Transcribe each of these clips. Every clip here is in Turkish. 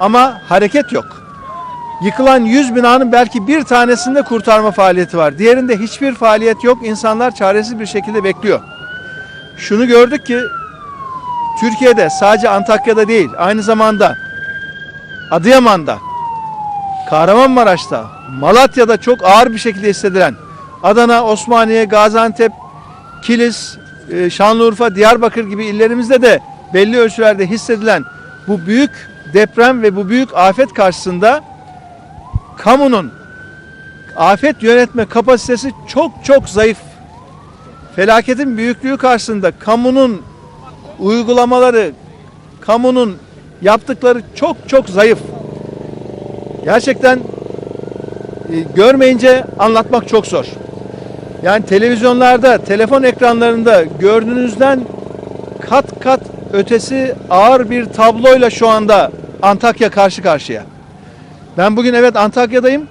Ama hareket yok. Yıkılan 100 binanın belki bir tanesinde kurtarma faaliyeti var. Diğerinde hiçbir faaliyet yok. İnsanlar çaresiz bir şekilde bekliyor. Şunu gördük ki Türkiye'de sadece Antakya'da değil aynı zamanda Adıyaman'da, Kahramanmaraş'ta, Malatya'da çok ağır bir şekilde hissedilen Adana, Osmaniye, Gaziantep, Kilis, e, Şanlıurfa, Diyarbakır gibi illerimizde de belli ölçülerde hissedilen bu büyük deprem ve bu büyük afet karşısında kamunun afet yönetme kapasitesi çok çok zayıf. Felaketin büyüklüğü karşısında kamunun uygulamaları, kamunun yaptıkları çok çok zayıf. Gerçekten e, görmeyince anlatmak çok zor. Yani televizyonlarda, telefon ekranlarında gördüğünüzden kat kat ötesi ağır bir tabloyla şu anda Antakya karşı karşıya. Ben bugün evet Antakya'dayım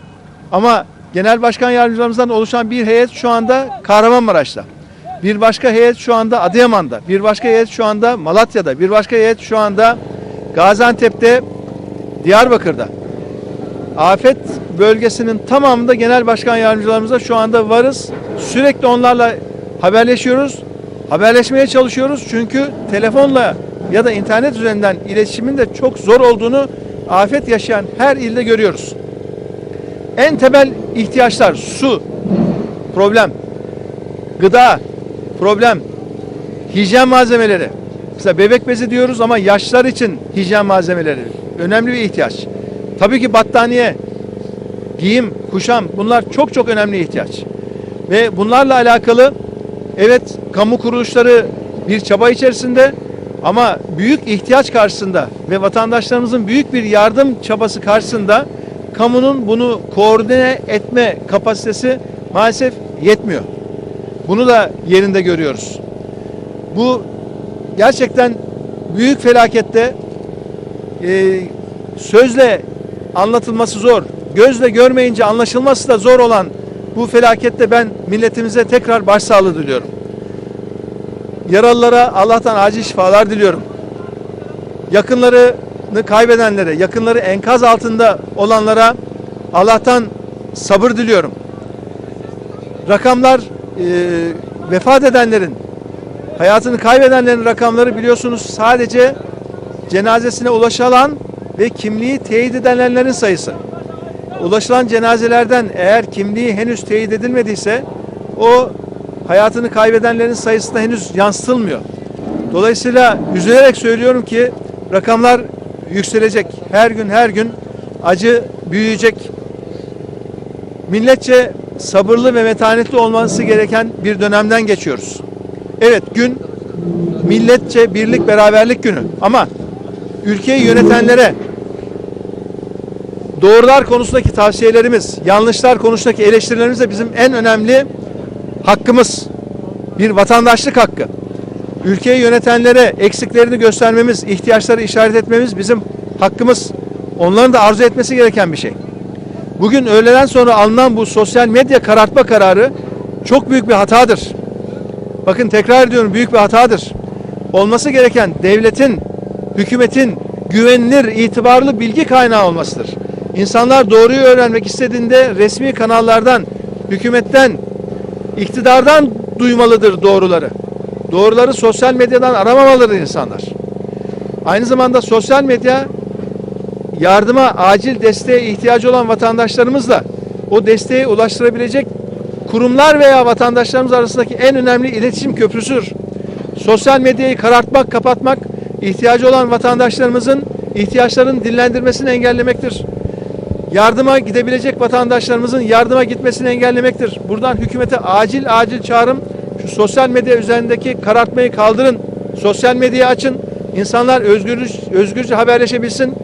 ama Genel Başkan Yardımcılarımızdan oluşan bir heyet şu anda Kahramanmaraş'ta. Bir başka heyet şu anda Adıyaman'da. Bir başka heyet şu anda Malatya'da. Bir başka heyet şu anda Gaziantep'te, Diyarbakır'da. Afet bölgesinin tamamında genel başkan yardımcılarımızla şu anda varız. Sürekli onlarla haberleşiyoruz. Haberleşmeye çalışıyoruz. Çünkü telefonla ya da internet üzerinden iletişimin de çok zor olduğunu afet yaşayan her ilde görüyoruz. En temel ihtiyaçlar su, problem. Gıda, problem. Hijyen malzemeleri. Mesela bebek bezi diyoruz ama yaşlar için hijyen malzemeleri önemli bir ihtiyaç. Tabii ki battaniye, giyim, kuşam bunlar çok çok önemli ihtiyaç. Ve bunlarla alakalı evet kamu kuruluşları bir çaba içerisinde ama büyük ihtiyaç karşısında ve vatandaşlarımızın büyük bir yardım çabası karşısında kamunun bunu koordine etme kapasitesi maalesef yetmiyor. Bunu da yerinde görüyoruz. Bu gerçekten büyük felakette e, sözle anlatılması zor, gözle görmeyince anlaşılması da zor olan bu felakette ben milletimize tekrar başsağlığı diliyorum. Yaralılara Allah'tan acil şifalar diliyorum. Yakınlarını kaybedenlere, yakınları enkaz altında olanlara Allah'tan sabır diliyorum. Rakamlar e, vefat edenlerin, hayatını kaybedenlerin rakamları biliyorsunuz sadece cenazesine ulaşılan ve kimliği teyit edilenlerin sayısı. Ulaşılan cenazelerden eğer kimliği henüz teyit edilmediyse o hayatını kaybedenlerin sayısına henüz yansıtılmıyor. Dolayısıyla üzülerek söylüyorum ki rakamlar yükselecek. Her gün her gün acı büyüyecek. Milletçe sabırlı ve metanetli olması gereken bir dönemden geçiyoruz. Evet gün milletçe birlik beraberlik günü ama ülkeyi yönetenlere doğrular konusundaki tavsiyelerimiz, yanlışlar konusundaki eleştirilerimiz de bizim en önemli hakkımız. Bir vatandaşlık hakkı. Ülkeyi yönetenlere eksiklerini göstermemiz, ihtiyaçları işaret etmemiz bizim hakkımız. Onların da arzu etmesi gereken bir şey. Bugün öğleden sonra alınan bu sosyal medya karartma kararı çok büyük bir hatadır. Bakın tekrar ediyorum büyük bir hatadır. Olması gereken devletin, hükümetin güvenilir, itibarlı bilgi kaynağı olmasıdır. İnsanlar doğruyu öğrenmek istediğinde resmi kanallardan, hükümetten, iktidardan duymalıdır doğruları. Doğruları sosyal medyadan aramamalıdır insanlar. Aynı zamanda sosyal medya yardıma, acil desteğe ihtiyacı olan vatandaşlarımızla o desteği ulaştırabilecek kurumlar veya vatandaşlarımız arasındaki en önemli iletişim köprüsüdür. Sosyal medyayı karartmak, kapatmak ihtiyacı olan vatandaşlarımızın ihtiyaçlarını dinlendirmesini engellemektir. Yardıma gidebilecek vatandaşlarımızın yardıma gitmesini engellemektir. Buradan hükümete acil acil çağrım şu sosyal medya üzerindeki karartmayı kaldırın. Sosyal medyayı açın. İnsanlar özgür, özgürce haberleşebilsin.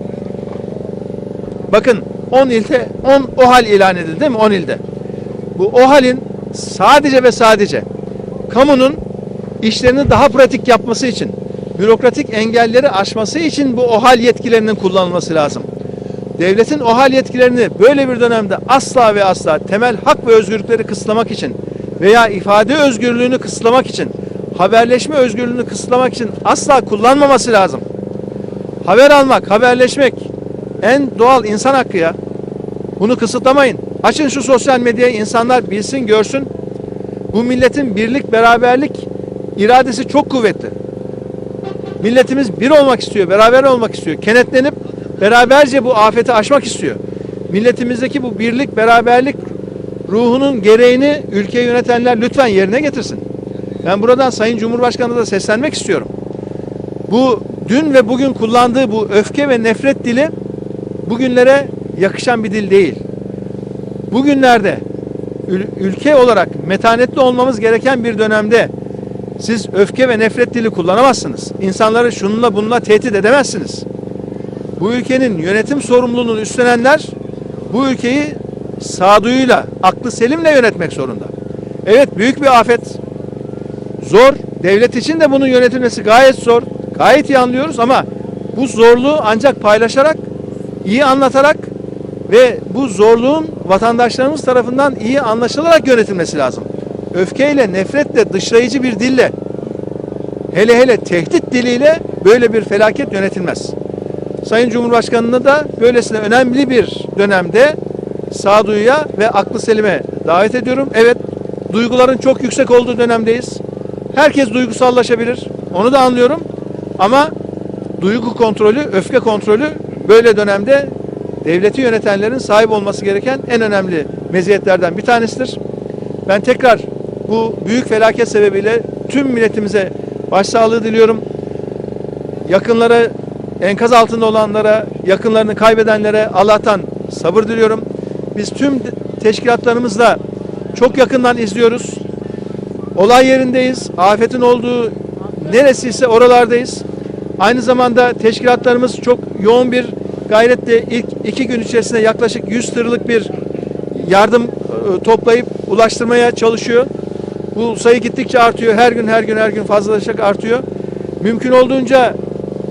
Bakın 10 ilde 10 OHAL ilan edildi değil mi? 10 ilde. Bu OHAL'in sadece ve sadece kamunun işlerini daha pratik yapması için, bürokratik engelleri aşması için bu OHAL yetkilerinin kullanılması lazım. Devletin OHAL yetkilerini böyle bir dönemde asla ve asla temel hak ve özgürlükleri kısıtlamak için veya ifade özgürlüğünü kısıtlamak için, haberleşme özgürlüğünü kısıtlamak için asla kullanmaması lazım. Haber almak, haberleşmek en doğal insan hakkı ya. Bunu kısıtlamayın. Açın şu sosyal medyayı insanlar bilsin, görsün. Bu milletin birlik, beraberlik iradesi çok kuvvetli. Milletimiz bir olmak istiyor, beraber olmak istiyor. Kenetlenip beraberce bu afeti aşmak istiyor. Milletimizdeki bu birlik, beraberlik ruhunun gereğini ülke yönetenler lütfen yerine getirsin. Ben buradan Sayın Cumhurbaşkanı'na da seslenmek istiyorum. Bu dün ve bugün kullandığı bu öfke ve nefret dili bugünlere yakışan bir dil değil. Bugünlerde ül- ülke olarak metanetli olmamız gereken bir dönemde siz öfke ve nefret dili kullanamazsınız. İnsanları şununla bununla tehdit edemezsiniz. Bu ülkenin yönetim sorumluluğunu üstlenenler bu ülkeyi sağduyuyla, aklı selimle yönetmek zorunda. Evet büyük bir afet. Zor. Devlet için de bunun yönetilmesi gayet zor. Gayet iyi anlıyoruz ama bu zorluğu ancak paylaşarak, iyi anlatarak ve bu zorluğun vatandaşlarımız tarafından iyi anlaşılarak yönetilmesi lazım. Öfkeyle, nefretle, dışlayıcı bir dille, hele hele tehdit diliyle böyle bir felaket yönetilmez. Sayın Cumhurbaşkanı'nı da böylesine önemli bir dönemde sağduyuya ve aklı selime davet ediyorum. Evet, duyguların çok yüksek olduğu dönemdeyiz. Herkes duygusallaşabilir. Onu da anlıyorum. Ama duygu kontrolü, öfke kontrolü böyle dönemde devleti yönetenlerin sahip olması gereken en önemli meziyetlerden bir tanesidir. Ben tekrar bu büyük felaket sebebiyle tüm milletimize başsağlığı diliyorum. Yakınları enkaz altında olanlara, yakınlarını kaybedenlere Allah'tan sabır diliyorum. Biz tüm teşkilatlarımızla çok yakından izliyoruz. Olay yerindeyiz. Afetin olduğu neresiyse oralardayız. Aynı zamanda teşkilatlarımız çok yoğun bir gayretle ilk iki gün içerisinde yaklaşık 100 tırlık bir yardım e, toplayıp ulaştırmaya çalışıyor. Bu sayı gittikçe artıyor. Her gün her gün her gün fazlalaşarak artıyor. Mümkün olduğunca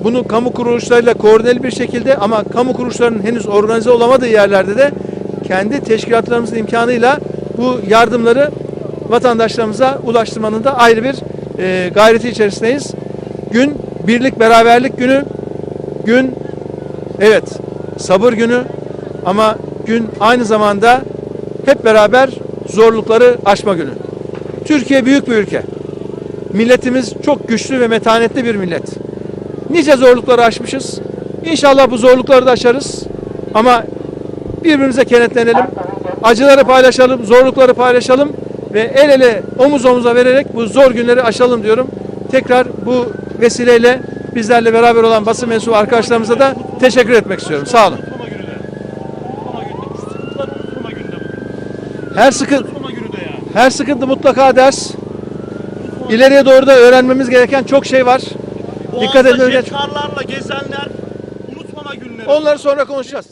bunu kamu kuruluşlarıyla koordineli bir şekilde ama kamu kuruluşlarının henüz organize olamadığı yerlerde de kendi teşkilatlarımızın imkanıyla bu yardımları vatandaşlarımıza ulaştırmanın da ayrı bir e, gayreti içerisindeyiz. Gün birlik beraberlik günü, gün evet sabır günü ama gün aynı zamanda hep beraber zorlukları aşma günü. Türkiye büyük bir ülke. Milletimiz çok güçlü ve metanetli bir millet. Nice zorlukları aşmışız. İnşallah bu zorlukları da aşarız. Ama birbirimize kenetlenelim. Acıları paylaşalım, zorlukları paylaşalım ve el ele omuz omuza vererek bu zor günleri aşalım diyorum. Tekrar bu vesileyle bizlerle beraber olan basın mensubu arkadaşlarımıza da teşekkür etmek istiyorum. Sağ olun. Her sıkıntı her sıkıntı mutlaka ders. İleriye doğru da öğrenmemiz gereken çok şey var. Dikkat edin. jetkarlarla gezenler unutmama günleri. Onları sonra konuşacağız.